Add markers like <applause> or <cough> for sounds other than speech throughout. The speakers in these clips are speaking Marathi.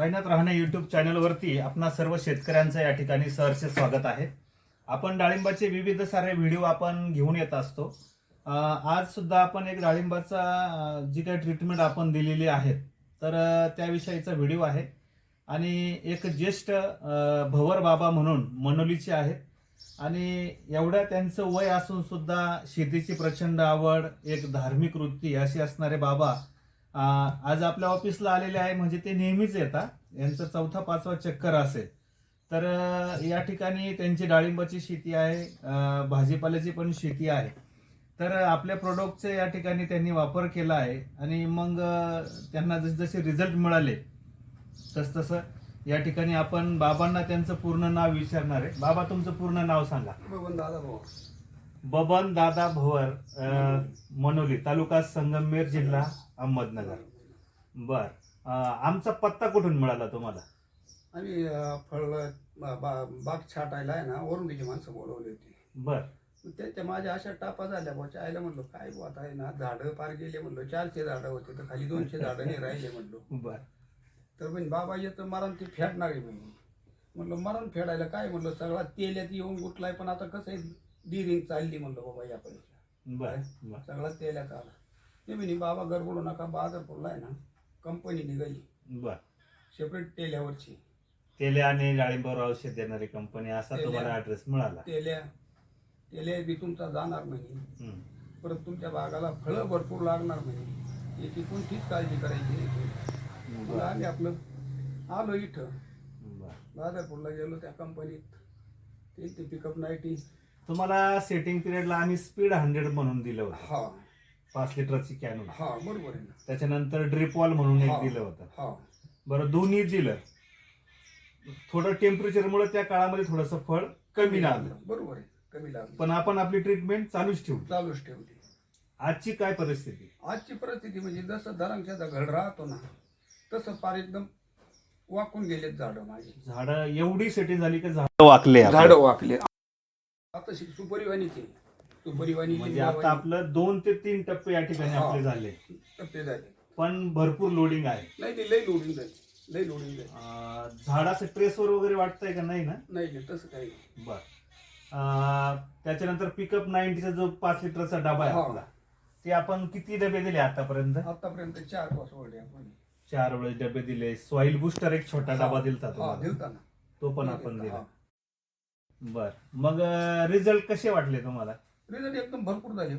साईनाथ राहणे युट्यूब चॅनलवरती आपणा सर्व शेतकऱ्यांचं या ठिकाणी सहर्ष स्वागत आहे. आपण डाळिंबाचे विविध सारे व्हिडिओ आपण घेऊन येत असतो. आजसुद्धा आज सुद्धा आपण एक डाळिंबाचा जी काही ट्रीटमेंट आपण दिलेली आहे तर त्याविषयीचा व्हिडिओ आहे. आणि एक ज्येष्ठ भवर बाबा म्हणून मनोलीचे आहेत. आणि एवढ्या त्यांचं वय असून सुद्धा शेतीची प्रचंड आवड एक धार्मिक वृत्ती अशी असणारे बाबा आज आपल्या ऑफिसला आलेले आहे म्हणजे ते नेहमीच येतात. यांचं चौथा पाचवा चक्कर असेल. तर या ठिकाणी त्यांची डाळिंबाची शेती आहे भाजीपाल्याची पण शेती आहे. तर आपल्या प्रोडक्टचे या ठिकाणी त्यांनी वापर केला आहे. आणि मग त्यांना जसे जसे रिझल्ट मिळाले तस तसं या ठिकाणी आपण बाबांना त्यांचं पूर्ण नाव विचारणार आहे. बाबा तुमचं पूर्ण नाव सांगा. बबन दादा भाऊ बबन दादा भवर मनोली तालुका संगमनेर जिल्हा. अहमदनगर. बर. आमचा पत्ता कुठून मिळाला तुम्हाला? आम्ही फळ बा- बा- बाग छाटायला आहे ना वरुंडीची माणसं बोलवली होती. बर. त्याच्या माझ्या अशा टापा झाल्या भाऊच्या आईला म्हणलो काय बुवा आता आहे ना झाडं पार गेले म्हणलो. चारशे झाडं होते तर खाली दोनशे झाडं नाही राहिले म्हणलो. बर. तर म्हणे बाबा येतं मरण ती फेडणार आहे म्हणे. म्हणलं मरण फेडायला काय? म्हणलं सगळा तेल्यात येऊन गुटलाय पण आता कसं आहे डिरिंग चालली म्हणलं बाबा या पण बर बर. सगळा तेल्यात आला. ते म्हणे बाबा गडबडू नका बाजारपूरला आहे ना कंपनी निघाली. बर. सेपरेट तेल्यावरची. तेले आणि डाळिंबावर औषध देणारी कंपनी असा तेल्या. तुम्हाला ऍड्रेस मिळाला. तेल्या. तेल्या बी तुमचा जाणार म्हणे. हम्म. परत तुमच्या बागाला फळं भरपूर लागणार म्हणे. याची कोणतीच काळजी करायची नाही. मग आम्ही आपलं आलो इथं. बर. बाजारपूरला गेलो त्या कंपनीत ते ते पिकअप नाईटी तुम्हाला सेटिंग पिरियडला आम्ही स्पीड हंड्रेड म्हणून दिलं होतं. हा. पाच लिटरची कॅन होती. हा बरोबर आहे ना. त्याच्यानंतर ड्रिपॉल म्हणून एक हा. दिलं होतं. हा. बरं दोन्ही दिलं. थोडं टेम्परेचरमुळे त्या काळामध्ये थोडंसं फळ कमी लागलं. बरोबर आहे. कमी लागलं. पण आपण आपली ट्रीटमेंट चालूच ठेवली. चालूच ठेवली. आजची काय परिस्थिती? आजची परिस्थिती म्हणजे जसं धरमशाचा घड राहतो ना तसं फार एकदम वाकून गेलेत झाडं माझी. झाडं एवढी सेटिंग झाली की झाडं वाकले. झाडं वाकले आता शि- म्हणजे आता लिंबावाणी आपलं दोन ते तीन टप्पे या ठिकाणी हा. आपले झाले. टप्पे झाले. पण भरपूर लोडिंग आहे. नाही ते लई लोडिंग झाली. लई लोडिंग झाली. अं, झाडाचं ट्रेसवर वगैरे वाटतंय का नाही ना? नाही नाही तसं काही नाही. बर. अं, त्याच्यानंतर पिकअप नाईन्टीचा जो पाच लिटरचा डबा आहे हा. आपला ते आपण किती डबे दिले आतापर्यंत? आतापर्यंत चार पाच वळले आपण. चार वेळेस डबे दिले. सॉइल बुस्टर एक छोटा. डबा दिलता हा तुम्हाला दिलता ना. तो पण आपण दिला. हा. बर. मग रिझल्ट कसे वाटले तुम्हाला? रिझल्ट एकदम भरपूर झाले.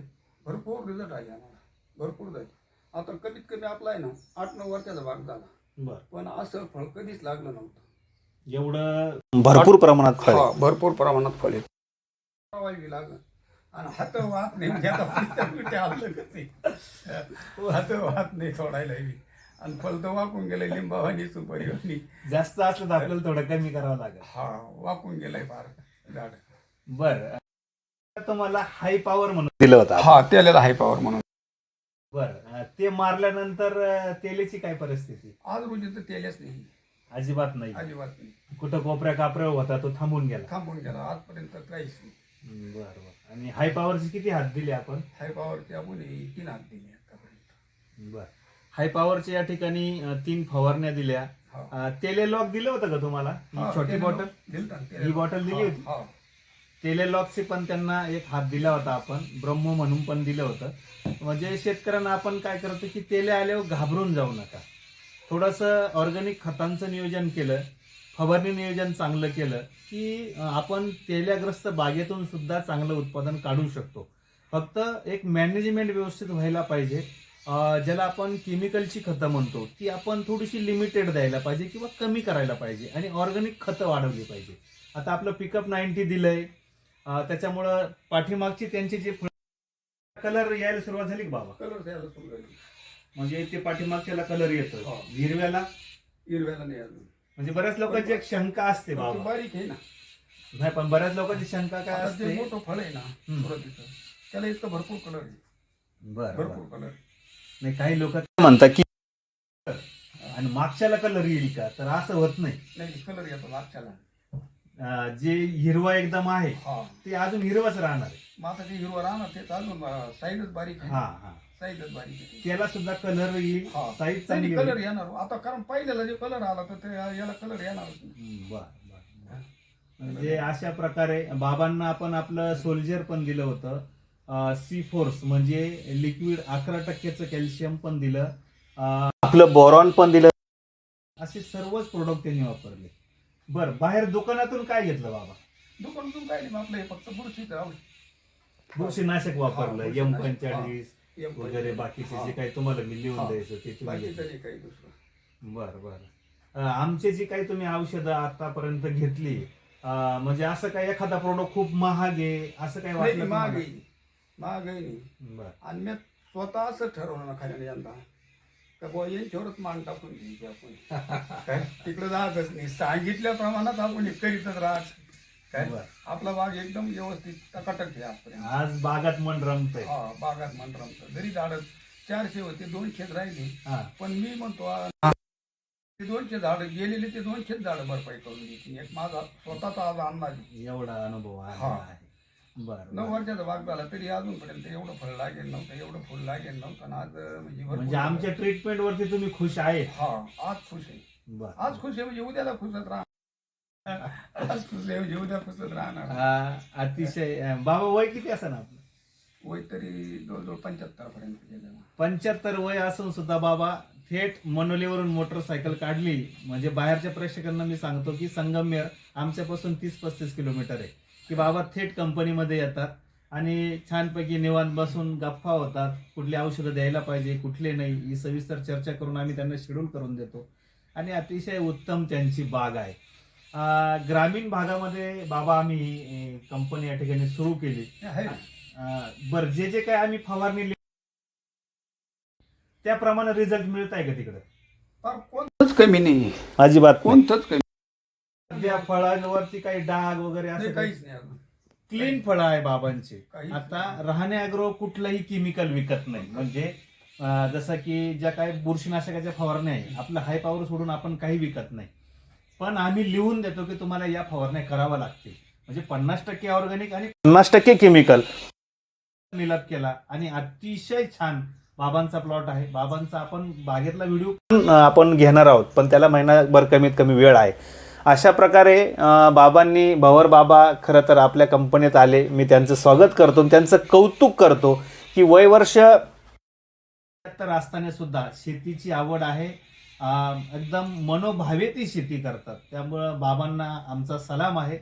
भरपूर रिझल्ट आले आम्हाला भरपूर झाले. आता कमीत कमी आपला आहे ना आठ नऊ वर्षाचा भाग झाला. बर. पण असं फळ कधीच लागलं नव्हतं. एवढं भरपूर प्रमाणात फळ हा, भरपूर प्रमाणात फळ येत लागलं. आणि हात वाहत नाही म्हणजे. हात वाहत नाही सोडायला. आणि फळ तर वाकून गेलं लिंबावानी सुपारीवानी जास्त असलं तर आपल्याला थोडं कमी करावं लागेल. हा वाकून गेलाय फार झाड. बर. तुम्हाला हाय पॉवर म्हणून. दिलं होतं. हा त्याला हाय पॉवर म्हणून. बर. ते मारल्यानंतर अं, तेलेची काय परिस्थिती? आज रोजी तर तेलच नाही. अजिबात नाही. अजिबात नाही. कुठं कोपऱ्या कापऱ्यावर होता तो थांबून गेला. थांबून गेला. आजपर्यंत काहीच नाही. बर बर. आणि हाय पॉवरचे किती हात दिले आपण? हाय पॉवरची आपण हे तीन हात दिले आतापर्यंत. बर. हाय पॉवरच्या या ठिकाणी अं, तीन फवारण्या दिल्या. हा. अं, तेले लॉक दिलं होतं का तुम्हाला? ही हा, छोटी त्याला बॉटल दिलता ना, त्याला. ही बॉटल दिली हा, होती? हा. तेले टेलेलॉगचे पण त्यांना एक हात दिला होता आपण ब्रह्म म्हणून पण दिलं होतं. म्हणजे शेतकऱ्यांना आपण काय करतो की तेले आल्यावर घाबरून जाऊ नका. थोडंसं ऑर्गॅनिक खतांचं नियोजन केलं फवारणी नियोजन चांगलं केलं की आपण तेल्याग्रस्त बागेतून सुद्धा चांगलं उत्पादन काढू शकतो. फक्त एक मॅनेजमेंट व्यवस्थित व्हायला पाहिजे. ज्याला आपण केमिकलची खतं म्हणतो ती आपण थोडीशी लिमिटेड द्यायला पाहिजे किंवा कमी करायला पाहिजे आणि ऑर्गॅनिक खतं वाढवली पाहिजे. आता आपलं पिकअप नाईन्टी दिलंय आहे त्याच्यामुळं पाठीमागची त्यांची जी कलर यायला सुरुवात झाली का बाबा? कलर द्यायला सुरू झाली. म्हणजे ते पाठीमागच्याला कलर येतो हो. हिरव्याला? हिरव्याला नाही म्हणजे बऱ्याच लोकांची एक शंका असते ती बाबा. बारीक आहे ना. नाही पण बऱ्याच लोकांची शंका काय आता जे असते? मोठं फळ आहे ना हम्म. सुरुवातीचं त्याला इतकं भरपूर कलर आहे. बरं भरपूर कलर. नाही काही लोक म्हणतात की आणि मागच्याला कलर येईल का? तर असं होत नाही नाही कलर येतो मागच्याला. अं, जे हिरवा एकदम आहे हा. ते अजून हिरवाच राहणार आहे. ते हिरवं राहणार ते अजून साईडच बारीक हा हा. साईजच बारीक आहे. त्याला सुद्धा कलर येईल हा. साईज चांगली कलर होईल. येणार. आता कारण पहिल्याला जे कलर आला तर ते याला कलर येणारच नाही. बर बर, बर. म्हणजे अशा प्रकारे बाबांना आपण आपलं सोल्जर पण दिलं होतं. सी फोर्स म्हणजे लिक्विड अकरा टक्क्याचं कॅल्शियम पण दिलं. अं, आपलं बोरॉन पण दिलं. असे सर्वच प्रोडक्ट त्यांनी वापरले. बर बाहेर दुकानातून काय घेतलं बाबा दुकानातून काय नाही आपलं हे फक्त बुरशीचं औषध बुरशीनाशक वापरलं एम बुरशीनाशक. पंचेचाळीस एम वगैरे बाकीचे हा. जे काही तुम्हाला मी लिहून हा. द्यायचं ते तुम्ही बाकीचं घेतलं. नाही काही दुसरं बर बर अं, आमचे जी काही तुम्ही औषधं आतापर्यंत घेतली अं, म्हणजे असं काही एखादा प्रोडक्ट खूप महाग आहे असं काही नाही वाटलं? आहे महाग आहे बर आणि मी स्वतः असं ठरवलं ना खऱ्याने यंदा का बुवा यांच्यावरच मान टाकून द्यायची आपण. <laughs> काय? तिकडे जातच नाही. सांगितल्या प्रमाणात आपण हे करीतच राहत. काय? बरं. आपला बाग एकदम व्यवस्थित टकाटक आहे आजपर्यंत आज बागात मन रमतंय. हा बागात मन रमतं. जरी झाडं चारशे होते दोनशे राहिले हा. पण मी म्हणतो आ- ते दोनशे झाडं गेलेले ते दोनशेच झाडं भरपाई करून द्यायची एक माझा स्वतःचा आज अंदाज आहे. एवढा अनुभव आलेला हा. आहे. बर नऊ. वर्षाचा भाग झाला तरी अजूनपर्यंत एवढं फळ लागेल नव्हतं एवढं फुल लागेल नव्हतं आणि आज म्हणजे भरपूर म्हणजे आमच्या ट्रीटमेंट वरती तुम्ही खुश आहे हा आज खुश आहे. बर. आज खुश आहे म्हणजे उद्याला खुशच राहणार. आज खुश आहे म्हणजे उद्या खुशच राहणार. हा, अतिशय अं, बाबा वय किती असं आपलं? वय तरी जवळजवळ पंच्याहत्तर पर्यंत गेलेला पंच्याहत्तर वय असून सुद्धा बाबा थेट मनोलीवरून मोटरसायकल काढली. म्हणजे बाहेरच्या प्रेक्षकांना मी सांगतो की संगमनेर आमच्यापासून तीस पस्तीस किलोमीटर आहे. की बाबा थेट कंपनीमध्ये येतात आणि छानपैकी निवांत बसून गप्पा होतात. कुठली औषधं द्यायला पाहिजे कुठले नाही ही सविस्तर चर्चा करून आम्ही त्यांना शेड्यूल करून देतो. आणि अतिशय उत्तम त्यांची बाग आहे. ग्रामीण भागामध्ये बाबा आम्ही ही कंपनी या ठिकाणी सुरू केली. हे बरं जे जे काय आम्ही फवारणी त्याप्रमाणे रिझल्ट मिळत आहे का तिकडे? कोणतंच कमी नाही. अजिबात कोणतंच कमी सध्या फळांवरती काही डाग वगैरे नाही असं काहीच नाही क्लीन फळं आहे बाबांची. काहीच आता नाही. राहणे अॅग्रो कुठलंही केमिकल विकत नाही. म्हणजे अं, जसं की ज्या काही बुरशीनाशकाच्या फवारण्या आहे आपलं हाय पॉवर सोडून आपण काही विकत नाही. पण आम्ही लिहून देतो की तुम्हाला या फवारण्या कराव्या लागतील. म्हणजे पन्नास टक्के ऑर्गॅनिक आणि पन्नास टक्के केमिकल निलाप केला आणि अतिशय छान बाबांचा प्लॉट आहे. बाबांचा आपण बागेतला व्हिडिओ आपण घेणार आहोत. पण त्याला महिनाभर कमीत कमी वेळ आहे. अशा प्रकारे बाबांनी भवर बाबा खरं तर आपल्या कंपनीत आले. मी त्यांचं स्वागत करतो त्यांचं कौतुक करतो की वय वर्ष तर असताना सुद्धा शेतीची आवड आहे. एकदम मनोभावे ती शेती करतात. त्यामुळं बाबांना आमचा सलाम आहे.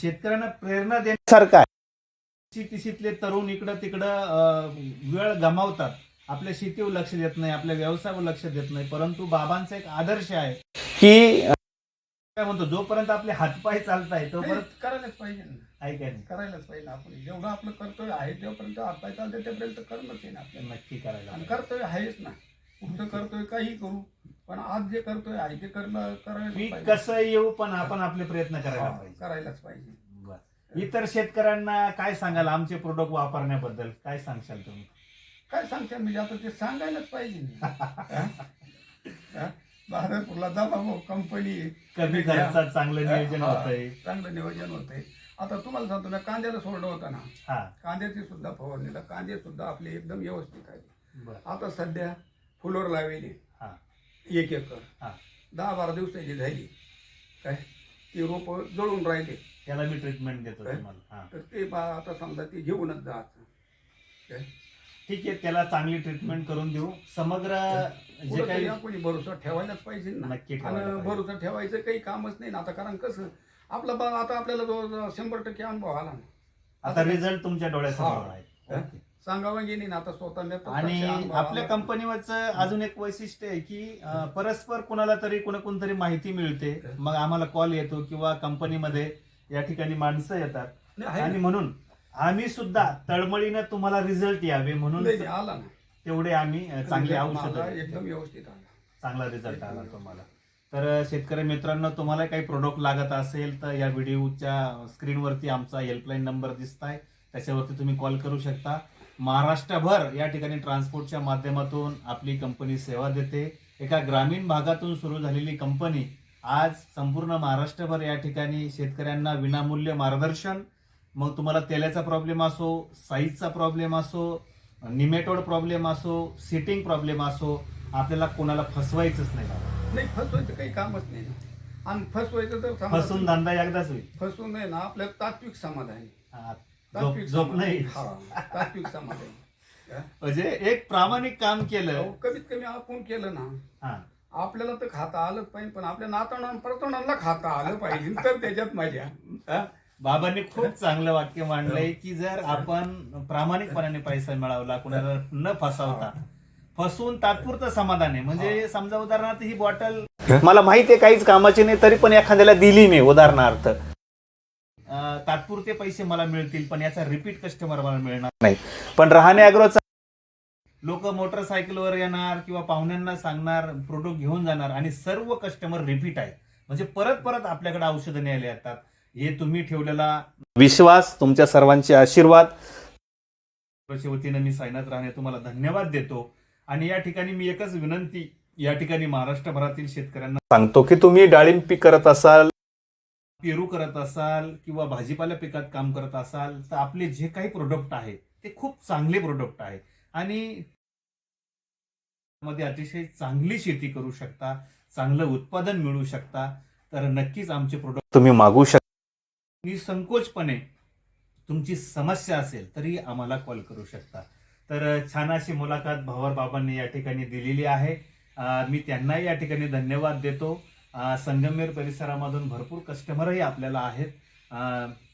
शेतकऱ्यांना प्रेरणा देण्यासारखा आहे. तिशीतले तरुण इकडं तिकडं वेळ गमावतात. आपल्या शेतीवर लक्ष देत नाही आपल्या व्यवसायावर लक्ष देत नाही. परंतु बाबांचा एक आदर्श आहे. की काय म्हणतो जोपर्यंत आपले हातपाय चालत आहे नाही, तोपर्यंत करायलाच पाहिजे ना नाही करायलाच पाहिजे ना आपण जेवढं आपलं कर्तव्य आहे तेव्हापर्यंत हातपाय चालते तेपर्यंत करणंच आहे ना आपल्याला नक्की करायला आणि. कर्तव्य आहेच ना पुढचं कर्तव्य काही करू पण आज जे कर्तव्य आहे ते करणं करायला पीक पाहिजे. कसं येऊ पण आपण आपले प्रयत्न करायला पाहिजे करायलाच पाहिजे बरं. इतर शेतकऱ्यांना काय सांगाल आमचे प्रोडक्ट वापरण्याबद्दल काय सांगशाल तुम्ही काय सांगते म्हणजे आता ते सांगायलाच पाहिजे ना. <laughs> हा? हा? बहादरपूरला जा बाबा कंपनी. कमी खर्चात चांगलं नियोजन हा, होतंय. चांगलं नियोजन होतंय. आता तुम्हाला सांगतो ना कांद्याला सोडलं होतं ना. कांद्याची सुद्धा फवारणीला कांदे सुद्धा आपले एकदम व्यवस्थित आहे. आता सध्या फुलोर लावलेली हा. एक एकर. हा. दहा बारा दिवसाची झाली. काय? ती रोप जळून राहिले. त्याला मी ट्रीटमेंट देतो तर ते बा आता समजा ते घेऊनच जा आता. काय? ठीक आहे त्याला चांगली ट्रीटमेंट करून देऊ समग्र जे काही कोणी भरोसा ठेवायलाच पाहिजे ना नक्की ठेवायला आणि पाहिजे. भरोसा ठेवायचं काही कामच नाही ना आता कारण कसं आपला बा आता आपल्याला जो शंभर टक्के अनुभव आला ना आता रिझल्ट तुमच्या डोळ्यासमोर हा. आहे. ओके. सांगावं गेली ना आता स्वतः मी आता आणि आपल्या. कंपनीवरचं अजून एक वैशिष्ट्य आहे की अं, परस्पर कुणाला तरी कोणा कोणतरी माहिती मिळते मग आम्हाला कॉल येतो किंवा कंपनीमध्ये या ठिकाणी माणसं येतात नाही, आहे आणि ना. म्हणून आम्ही सुद्धा तळमळीनं तुम्हाला रिझल्ट यावे म्हणून नाही, आला ना. तेवढे आम्ही अं, चांगले औषध माझा एकदम व्यवस्थित आला. चांगला रिझल्ट आला तुम्हाला. तर अं, शेतकरी मित्रांनो तुम्हाला काही प्रोडक्ट लागत असेल तर या व्हिडिओच्या स्क्रीनवरती आमचा हेल्पलाईन नंबर दिसत आहे त्याच्यावरती तुम्ही कॉल करू शकता. महाराष्ट्रभर या ठिकाणी ट्रान्सपोर्टच्या माध्यमातून आपली कंपनी सेवा देते. एका ग्रामीण भागातून सुरू झालेली कंपनी आज संपूर्ण महाराष्ट्रभर या ठिकाणी शेतकऱ्यांना विनामूल्य मार्गदर्शन मग तुम्हाला तेलाचा प्रॉब्लेम असो साईजचा प्रॉब्लेम असो निमेटोड प्रॉब्लेम असो सिटिंग प्रॉब्लेम असो आपल्याला कोणाला फसवायचंच नाही नाही फसवायचं काही कामच नाही आणि फसवायचं तर फसून धंदा एकदाच होईल. फसवून नाही ना आपल्याला तात्विक समाधान. आहे. हा, झोप तात्विक झोप समाधान. नाही. हा, तात्विक समाधान. हा. म्हणजे एक प्रामाणिक काम केलं. अहो, कमीत कमी आपण केलं ना. हा. आपल्याला तर खाता आलंच पाहिजे पण आपल्या नातवंडां परतवंडांना खाता आलं पाहिजे तर त्याच्यात मजा. हा? बाबांनी खूप <laughs> चांगलं वाक्य मांडलंय की जर आपण प्रामाणिकपणाने पैसा मिळवला कुणाला न फसवता फसवून तात्पुरतं समाधान आहे. म्हणजे समजा उदाहरणार्थ ही बॉटल मला माहिती आहे काहीच कामाची नाही तरी पण एखाद्याला दिली नाही उदाहरणार्थ. अं, तात्पुरते पैसे मला मिळतील पण याचा रिपीट कस्टमर मला मिळणार नाही. पण राहणे अॅग्रोचा लोक मोटरसायकलवर येणार किंवा पाहुण्यांना सांगणार प्रोडक्ट घेऊन जाणार आणि सर्व कस्टमर रिपीट आहेत. म्हणजे परत परत आपल्याकडे औषधं न्यायला येतात. हे तुम्ही ठेवलेला विश्वास तुमच्या सर्वांचे आशीर्वाद. वतीनं मी सायनाथ राहणे तुम्हाला धन्यवाद देतो. आणि या ठिकाणी मी एकच विनंती या ठिकाणी महाराष्ट्रभरातील शेतकऱ्यांना सांगतो की तुम्ही डाळिंब पीक करत असाल पेरू करत असाल किंवा भाजीपाला पिकात काम करत असाल तर आपले जे काही प्रोडक्ट आहेत ते खूप चांगले प्रोडक्ट आहे. आणि मध्ये अतिशय चांगली शेती करू शकता चांगलं उत्पादन मिळू शकता. तर नक्कीच आमचे प्रोडक्ट तुम्ही मागू शकता निसंकोचपणे तुमची समस्या असेल तरी आम्हाला कॉल करू शकता. तर छान अशी मुलाखत भवर बाबांनी या ठिकाणी दिलेली आहे. मी त्यांनाही या ठिकाणी धन्यवाद देतो. संगमेर परिसरामधून भरपूर कस्टमरही आपल्याला आहेत.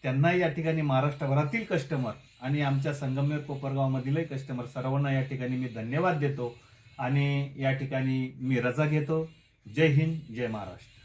त्यांनाही या ठिकाणी महाराष्ट्रभरातील कस्टमर आणि आमच्या संगमेर कोपरगावमधीलही कस्टमर सर्वांना या ठिकाणी मी धन्यवाद देतो. आणि या ठिकाणी मी रजा घेतो. जय हिंद जय महाराष्ट्र.